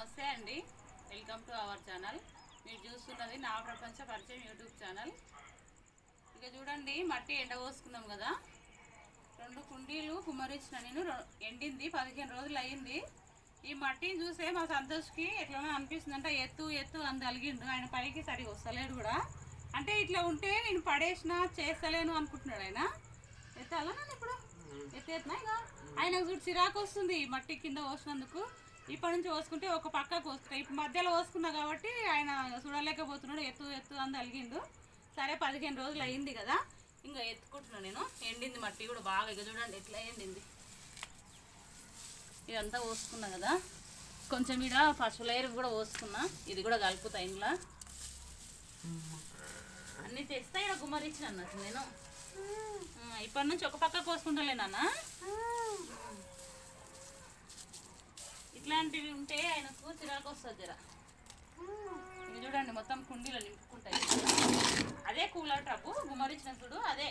నమస్తే అండి. Welcome to our channel మీరు చూస్తున్నది నా ప్రపంచ పరిచయం యూట్యూబ్ ఛానల్ ఇక చూడండి మట్టి ఎండ పోసుకున్నాం కదా. రెండు కుండీలు కుమ్మరించిన నేను ఎండింది పదిహేను రోజులు అయ్యింది. ఈ మట్టిని చూసే మా సంతోష్కి ఎట్లనో అనిపిస్తుంది అంటే ఎత్తు ఎత్తు అని తలిగిండు. ఆయన పైకి సరిగా వస్తలేడు కూడా. అంటే ఇట్లా ఉంటే నేను పడేసిన చేస్తలేను అనుకుంటున్నాడు ఆయన. ఎత్తాలా నన్ను ఇప్పుడు? ఎత్తేస్తున్నా ఇక ఆయనకు చూడు చిరాకు వస్తుంది ఈ మట్టి కింద పోసినందుకు. ఇప్పటి నుంచి కోసుకుంటే ఒక పక్క కోసుకుంటాయి ఇప్పుడు మధ్యలో పోసుకున్నా కాబట్టి ఆయన చూడలేకపోతున్నాడు. ఎత్తు ఎత్తు అని తలిగిండు. సరే పదిహేను రోజులు అయింది కదా. ఇంకా ఎత్తుకుంటున్నాను నేను. ఎండింది మట్టి కూడా బాగా ఇక చూడండి ఎట్లా ఎండింది. ఇదంతా పోసుకున్నా కదా. కొంచెం ఇక్కడ పసుపు లేయర్ కూడా పోసుకున్నా ఇది కూడా కలుపుతా ఇంట్లో. అన్నీ తెస్తా ఇక్కడ గుమ్మరించిన అన్నట్టు నేను. ఇప్పటి నుంచి ఒక పక్క కోసుకుంటలేనా ఇట్లాంటివి ఉంటే ఆయనకు చిరాకు వస్తుంది జర. ఇది చూడండి మొత్తం కుండీలో నింపుకుంటాయి. అదే కూలర్ టబ్బు గుమ్మరించిన చూడు అదే.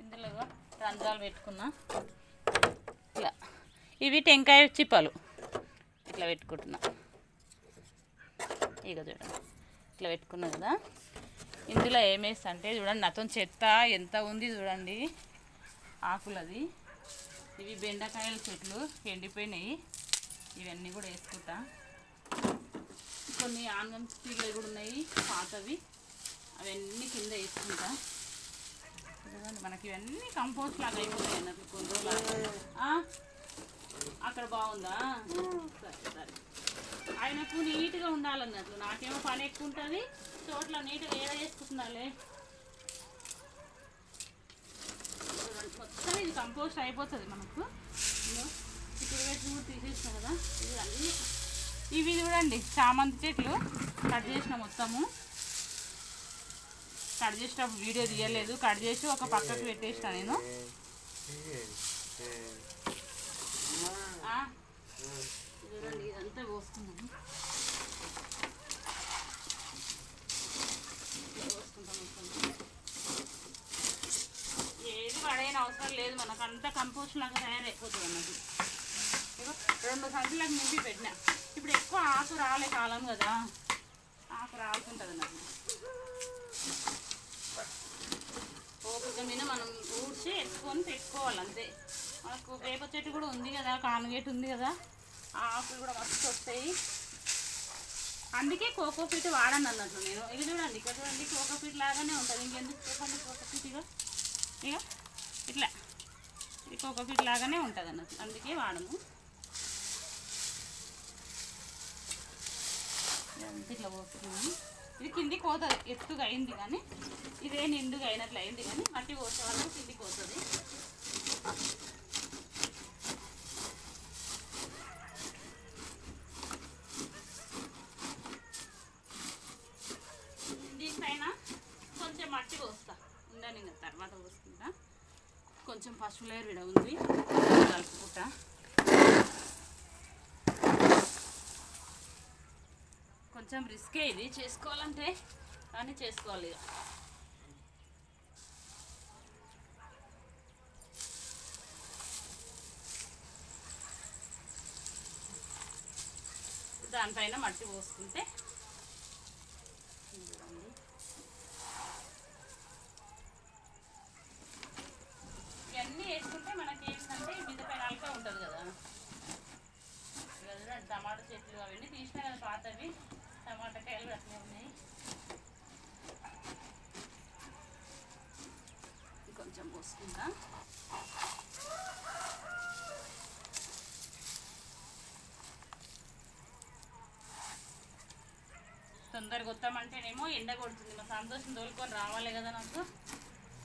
ఇందులో రంధ్రాలు పెట్టుకున్నా. ఇట్లా. ఇవి టెంకాయ చిప్పలు. ఇట్లా పెట్టుకుంటున్నా. ఇక చూడండి. ఇట్లా పెట్టుకున్నా కదా. ఇందులో ఏమేస్తా అంటే చూడండి నాతో చెత్త ఎంత ఉంది చూడండి. ఆకులది. ఇవి బెండకాయల చెట్లు ఎండిపోయినాయి. ఇవన్నీ కూడా వేసుకుంటా. కొన్ని ఆనందం తీగలు కూడా ఉన్నాయి పాతవి. అవన్నీ కింద వేసుకుంటా. మనకి ఇవన్నీ కంపోస్ట్ లాగా అయిపోతాయి అన్నట్లు కొన్ని రోజులు అక్కడ బాగుందా? సరే సరే. ఆయనకు నీట్గా ఉండాలన్నట్లు. నాకేమో పని ఎక్కువ ఉంటుంది. చోట్ల నీట్గా ఏడ చేసుకుంటున్నాలే చూడండి, మొత్తం ఇది కంపోస్ట్ అయిపోతుంది మనకు. ఇప్పుడు కూడా తీసేసిన కదా. ఇది అన్నీ. ఇవి చూడండి చామంతి చెట్లు కట్ చేసిన మొత్తము. కట్ చేసేటప్పుడు వీడియో తీయలేదు. కట్ చేసి ఒక పక్కకు పెట్టేసిన నేను. చూడండి ఇదంతా పోసుకున్నాము ఇట్లా పోసుకుంటాం మొత్తం. కడైన అవసరం లేదు మనకు. అంతా కంపోస్ట్ లాగా తయారైపోతుంది అన్నది ఇగో రెండు సంచులకు నింపి పెట్టిన. ఇప్పుడు ఎక్కువ ఆకు రాలే కాలం కదా. ఆకు రాలుతుంటుంది అన్నది ఓపిక మీద మనం ఊడ్చి ఎత్తుకొని పెట్టుకోవాలి అంతే. మనకు వేప చెట్టు కూడా ఉంది కదా కానుగేట్ ఉంది కదా. ఆ ఆకులు కూడా మస్తు వస్తాయి. అందుకే కోకో ఫీట్ వాడను అన్నట్లు నేను. ఇది చూడండి ఇక్కడ చూడండి కోకో ఫీట్ లాగానే ఉంటుంది. ఇంకెందుకు చెప్పండి కోకో ఫీట్ ఇక ఇక ఇట్లా. ఇది కోకో లాగానే ఉంటుంది అన్నట్టు అందుకే వాడము. ఇట్లా పోస్తున్నాము ఇది కిందికి పోతుంది ఎత్తుగా అయింది కానీ ఇదే నిండుగా అయినట్లు అయింది కానీ మట్టి పోసే వరకు కింది కోతుంది దీనిపైన కొంచెం మట్టి పోస్తా ఉండని ఇంకా తర్వాత పోసుకుంటా కొంచెం లేరు విడ ఉంది. కలుపుకుంటా. కొంచెం రిస్కే ఇది. చేసుకోవాలంటే కానీ చేసుకోవాలి ఇక. దానిపైన మట్టి పోసుకుంటే చూడండి. ఇవన్నీ వేసుకుంటే మనకి ఏంటంటే మిద్ద పైన అల్కా ఉంటుంది కదా ఇక చూడండి, టమాటా చెట్లు అవన్నీ కదా పాతవి. టమాటా కాయలు అట్లే ఉన్నాయి. కొంచెం పోసుకుంటా. తొందరగా వస్తామంటేనేమో ఎండ కొడుతుంది. మా సంతోషం తోలుకొని రావాలి కదా నాకు.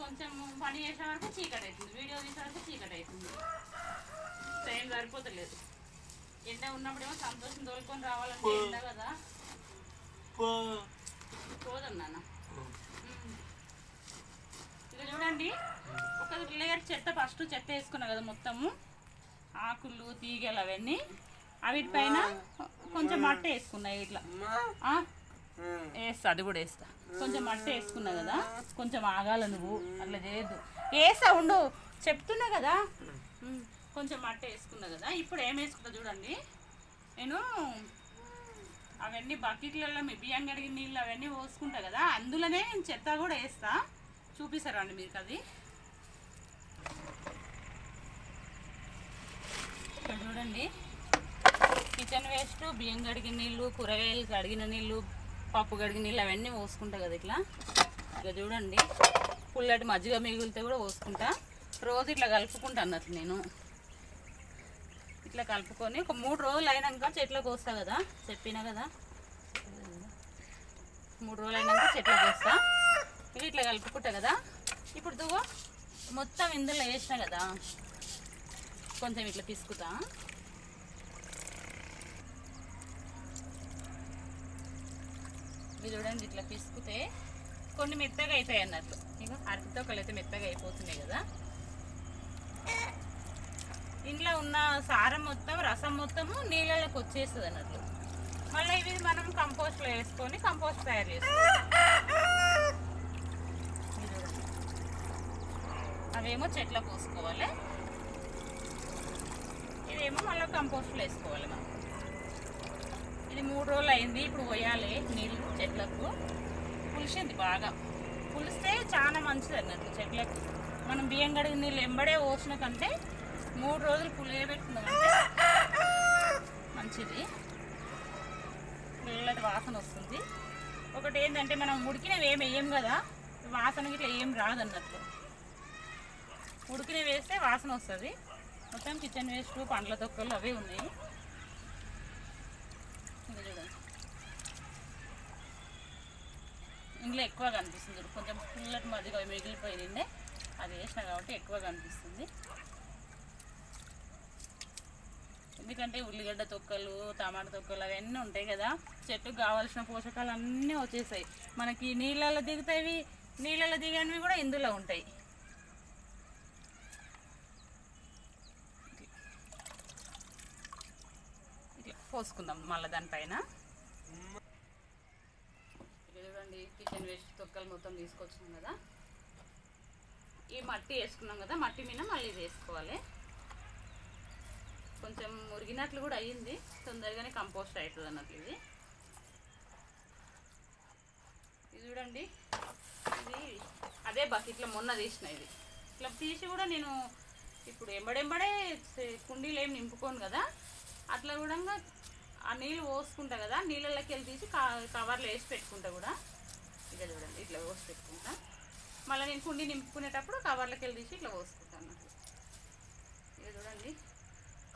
కొంచెం పని చేసే వరకు చీకటి అవుతుంది వీడియో తీసే వరకు చీకటి అవుతుంది టైం సరిపోతలేదు. ఎండ ఉన్నప్పుడేమో సంతోషం తోలుకొని రావాలంటే ఎండ కదా. ఇక చూడండి. ఒక లేయర్ చెత్త ఫస్ట్ చెత్త వేసుకున్నా కదా మొత్తము. ఆకులు తీగలు అవన్నీ. అవిటిపైన కొంచెం మట్టి వేసుకున్నాయి ఇట్లా? వేస్తా అది కూడా వేస్తా. కొంచెం మట్టి వేసుకున్నా కదా. కొంచెం ఆగాల నువ్వు. అట్లా చేయొద్దు. వేస్తా ఉండు. చెప్తున్నా కదా. కొంచెం మట్ట వేసుకున్నా కదా ఇప్పుడు ఏం వేసుకుంటా చూడండి. నేను అవన్నీ బకెట్లలో మీ బియ్యం కడిగిన నీళ్ళు అవన్నీ పోసుకుంటా కదా అందులోనే నేను చెత్త కూడా వేస్తా. చూపిస్తారా అండి మీకు అది? ఇక్కడ చూడండి. కిచెన్ వేస్ట్ బియ్యం కడిగిన నీళ్ళు కూరగాయలు కడిగిన నీళ్ళు పప్పు కడిగిన నీళ్ళు అవన్నీ పోసుకుంటా కదా ఇట్లా. ఇక చూడండి. పుల్లటి మజ్జిగ మిగిలితే కూడా పోసుకుంటా. రోజు ఇట్లా కలుపుకుంటా అన్నట్లు నేను. ఇట్లా కలుపుకొని ఒక మూడు రోజులు అయినాక చెట్లకు కోస్తా కదా. చెప్పినా కదా? మూడు రోజులు అయినాక చెట్లకు కోస్తా. ఇక ఇట్లా కలుపుకుంటా కదా. ఇప్పుడు దువ్వ. మొత్తం ఇందులో వేసిన కదా. కొంచెం ఇట్లా పిసుకుతా. ఇది చూడండి ఇట్లా పిసుకుతే కొన్ని మెత్తగా అవుతాయి అన్నట్లు. ఇక అరటితో అయితే మెత్తగా అయిపోతున్నాయి కదా. ఇంట్లో ఉన్న సారం మొత్తం రసం మొత్తము నీళ్ళలోకి వచ్చేస్తుంది అన్నట్లు మళ్ళీ ఇవి మనం కంపోస్ట్లో వేసుకొని కంపోస్ట్ తయారు చేసుకోవాలి అవేమో చెట్ల పోసుకోవాలి ఇదేమో మళ్ళీ కంపోస్ట్లో వేసుకోవాలి మనం. ఇది మూడు రోజులు అయింది ఇప్పుడు పోయాలి నీళ్ళు చెట్లకు. పులిసింది బాగా. పులిస్తే చాలా మంచిది అన్నట్టు చెట్లకు. మనం బియ్యం కడిగిన నీళ్ళు ఎంబడే పోసిన కంటే మూడు రోజులు పులియబెట్టుకుందాం మంచిది. పిల్లటి వాసన వస్తుంది. ఒకటి ఏంటంటే మనం ఉడికినవి ఏం వేయం కదా వాసన ఇట్లా ఏం రాదన్నట్లు ఉడికినవి వేస్తే వాసన వస్తుంది. మొత్తం కిచెన్ వేస్ట్ పండ్ల తొక్కలు అవే ఉన్నాయి. చూడండి. ఇందులో ఎక్కువ కనిపిస్తుంది. చూడు. కొంచెం పుల్లటి మధ్యగా మిగిలిపోయింది. అది వేసిన కాబట్టి ఎక్కువ కనిపిస్తుంది. ఎందుకంటే ఉల్లిగడ్డ తొక్కలు టమాటా తొక్కలు అవన్నీ ఉంటాయి కదా. చెట్టుకు కావాల్సిన పోషకాలు అన్నీ వచ్చేసాయి మనకి నీళ్ళల్లో దిగుతాయి నీళ్ళల్లో దిగనివి కూడా ఇందులో ఉంటాయి. ఇట్లా పోసుకుందాం మళ్ళీ దానిపైన. చూడండి కిచెన్ వేస్ట్ తొక్కలు మొత్తం తీసుకొచ్చినాం కదా. ఈ మట్టి వేసుకున్నాం కదా మట్టి మీద మళ్ళీ వేసుకోవాలి. కొంచెం మురిగినట్లు కూడా అయ్యింది. తొందరగానే కంపోస్ట్ అవుతుంది అన్నట్లు ఇది. ఇది చూడండి. ఇది అదే బకెట్లో మొన్న తీసిన ఇది. ఇట్లా తీసి కూడా నేను ఇప్పుడు ఎంబడెంబడే కుండీలు ఏం నింపుకోను కదా. అట్లా కూడా ఆ నీళ్ళు పోసుకుంటా కదా. నీళ్ళలోకి వెళ్ళి తీసి కా- కవర్లో వేసి పెట్టుకుంటా కూడా. ఇక చూడండి ఇట్లా పోసి పెట్టుకుంటా. మళ్ళీ నేను కుండీ నింపుకునేటప్పుడు కవర్లోకి వెళ్ళి తీసి ఇట్లా పోసుకుంటాను.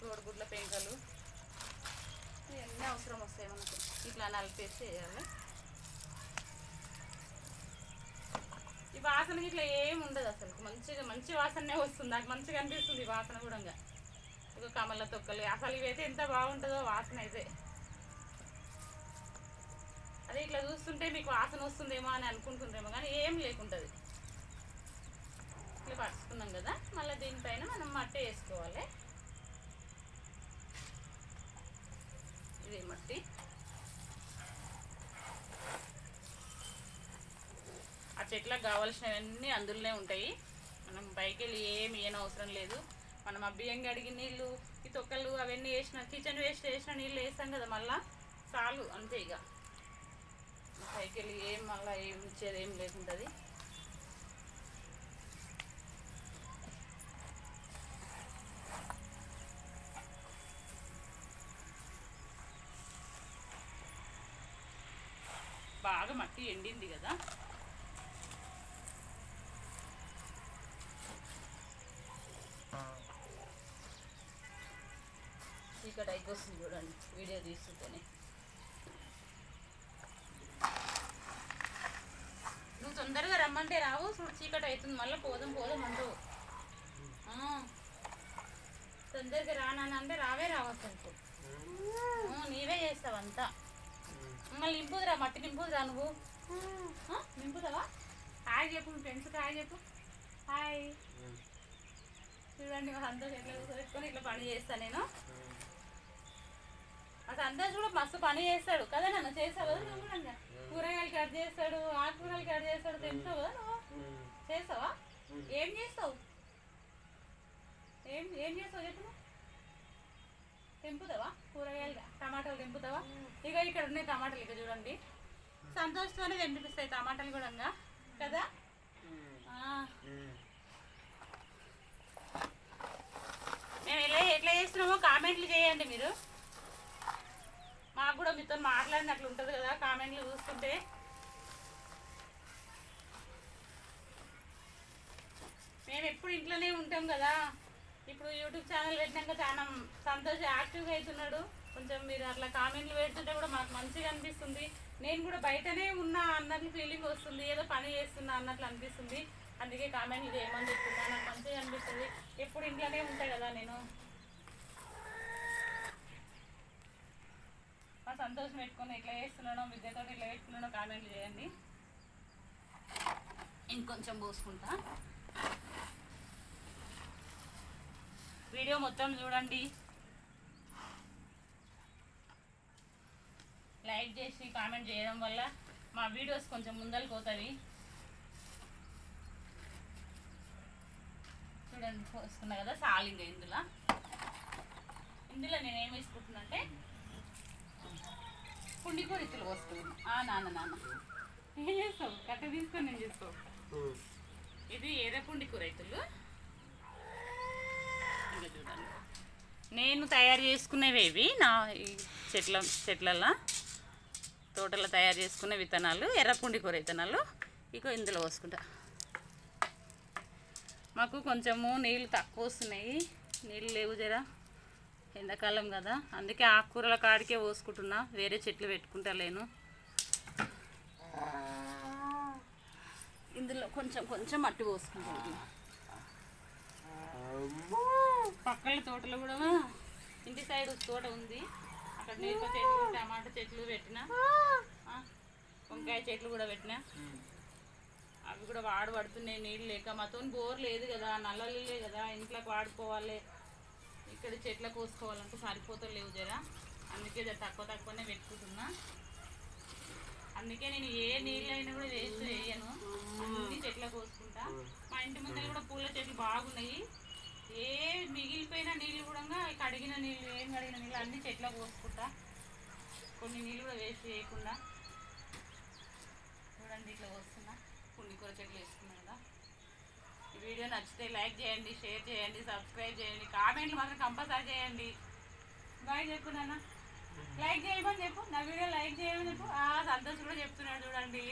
కోడిగుడ్ల పెంకలు. ఇవన్నీ అవసరం వస్తాయి మనకు. ఇట్లా నలిపేసి వేయాలి ఈ వాసనకి ఇట్లా ఏం ఉండదు అసలు. మంచిగా మంచి వాసనే వస్తుంది. నాకు మంచిగా అనిపిస్తుంది ఈ వాసన కూడా ఇక. కమల తొక్కలు. అసలు ఇవైతే ఎంత బాగుంటుందో వాసన అయితే. అదే ఇట్లా చూస్తుంటే మీకు వాసన వస్తుందేమో అని అనుకుంటుందేమో కానీ ఏం లేకుంటుంది. ఇట్లా పరుచుకున్నాం కదా. మళ్ళీ దీనిపైన మనం మట్టి వేసుకోవాలి ఇది మట్టి ఆ చెట్లకు కావాల్సినవన్నీ అందులోనే ఉంటాయి. మనం పైకి వెళ్ళి ఏమి ఏం అవసరం లేదు. మనం ఆ బియ్యం కడిగిన నీళ్ళు ఈ తొక్కలు అవన్నీ వేసిన కిచెన్ వేస్ట్ వేసిన నీళ్ళు వేస్తాం కదా మళ్ళా? చాలు అంతే ఇక. పైకి వెళ్ళి ఏం మళ్ళీ ఏం ఇచ్చేది ఏం లేకుంటుంది బాగా మట్టి ఎండింది కదా? చూడండి వీడియో తీసుకుంటేనే నువ్వు తొందరగా రమ్మంటే రావు చూడు చీకటి అవుతుంది మళ్ళీ పోదాం పోదాం అంటావు ఆ. తొందరగా రానంటే రావే రావచ్చు అనుకో నీవే చేస్తావు అంతా. మళ్ళీ నింపుదురా మట్టి నింపుదురా నువ్వు? నింపుదావా హాయ్ చెప్పు మీ ఫ్రెండ్స్కి హాయ్ చెప్పు. హాయ్. చూడండి సంతోష్ ఎట్లా కూర్చోబెట్టుకొని ఇట్లా పని చేస్తా నేను. మా సంతోష్ కూడా మస్తు పని చేస్తాడు. కదా నన్ను? చేస్తావు? కదా నువ్వు కూడా. కూరగాయలు కట్ చేస్తాడు ఆకుకూరలు కట్ చేస్తాడు తెలుస్తావు కదా నువ్వు చేస్తావా? ఏం చేస్తావు? ఏం ఏం చేస్తావు చెప్పు? తెంపుతావా? కూరగాయలు టమాటాలు తెంపుతావా? ఇక ఇక్కడ ఉన్నాయి టమాటాలు ఇక చూడండి. సంతోషంతోనే తెంపిస్తాయి టమాటాలు కూడా. కదా. మేము ఎలా ఎట్లా చేస్తున్నామో కామెంట్లు చేయండి మీరు. నాకు కూడా మీతో మాట్లాడినట్లు ఉంటుంది కదా కామెంట్లు చూస్తుంటే. మేము ఎప్పుడు ఇంట్లోనే ఉంటాం కదా. ఇప్పుడు యూట్యూబ్ ఛానల్ పెట్టినాక చాలా సంతోష్ యాక్టివ్గా అవుతున్నాడు కొంచెం మీరు అట్లా కామెంట్లు పెడుతుంటే కూడా మాకు మంచిగా అనిపిస్తుంది. నేను కూడా బయటనే ఉన్నా అన్నట్లు ఫీలింగ్ వస్తుంది ఏదో పని చేస్తున్నా అన్నట్లు అనిపిస్తుంది. అందుకే కామెంట్లు చేయమని చెప్తున్నా నాకు మంచిగా అనిపిస్తుంది. ఎప్పుడు ఇంట్లోనే ఉంటా కదా నేను. ఆ సంతోషం పెట్టుకుని ఎట్లా చేస్తున్నానో విద్యతో ఎట్లా పెట్టుకున్నానో కామెంట్లు చేయండి. ఇంకొంచెం పోసుకుంటా. వీడియో మొత్తం చూడండి. లైక్ చేసి కామెంట్ చేయడం వల్ల మా వీడియోస్ కొంచెం ముందరకు పోతుంది చూడండి పోసుకున్నా కదా సాలింగ ఇందులో. ఇందులో నేను ఏం వేసుకుంటున్నా అంటే పుండి కూడా ఇతలు పోసుకున్నాను ఆ నాన్న నాన్న. ఏం చేస్తావు? కట్ట తీసుకొని నేను చేస్తావు? ఇది ఎర్రపుండి కూర ఇతలు ఇంకా చూడండి. నేను తయారు చేసుకునేవి ఇవి నా ఈ చెట్ల చెట్లల్లో తోటలో తయారు చేసుకునే విత్తనాలు ఎర్రపుండి కూర విత్తనాలు. ఇక ఇందులో పోసుకుంటా. మాకు కొంచెము నీళ్ళు తక్కువ వస్తున్నాయి. నీళ్ళు లేవు జరా. ఎండాకాలం కదా. అందుకే ఆకుకూరల కాడికే పోసుకుంటున్నా. వేరే చెట్లు పెట్టుకుంటా లేను ఇందులో కొంచెం కొంచెం మట్టి పోసుకుంటాను పక్కల తోటలో కూడా ఇంటి సైడ్ తోట ఉంది. అక్కడ మిరప చెట్లు టమాటా చెట్లు పెట్టిన. వంకాయ చెట్లు కూడా పెట్టిన. అవి కూడా వాడు పడుతున్నాయి నీళ్ళు లేక. మాతో బోర్ లేదు కదా. నల్లలే కదా. ఇంట్లోకి వాడుకోవాలి. ఇక్కడ చెట్ల కోసుకోవాలంటే సరిపోతలేవు జరా. అందుకే జర తక్కువ తక్కువనే పెట్టుకుంటున్నా. అందుకే నేను ఏ నీళ్ళైనా కూడా వేస్ట్ వేయను అన్ని చెట్ల కోసుకుంటా. మా ఇంటి ముందర కూడా పూల చెట్లు బాగున్నాయి. ఏ మిగిలిపోయిన నీళ్ళు కూడా కడిగిన నీళ్ళు ఏం కడిగిన నీళ్ళు అన్ని చెట్ల కోసుకుంటా. కొన్ని నీళ్ళు కూడా వేస్ట్ చేయకుండా. చూడండి ఇట్లా వస్తున్నా కొన్ని కూర చెట్లు వేసుకున్నా కదా. వీడియో నచ్చితే లైక్ చేయండి షేర్ చేయండి సబ్స్క్రైబ్ చేయండి. కామెంట్లు మాత్రం కంపల్సరీ చేయండి. బాయ్ చెప్పు నాన్న. లైక్ చేయమని చెప్పు. నా వీడియో లైక్ చేయమని చెప్పు. ఆ సంతోష్ కూడా చెప్తున్నాడు చూడండి.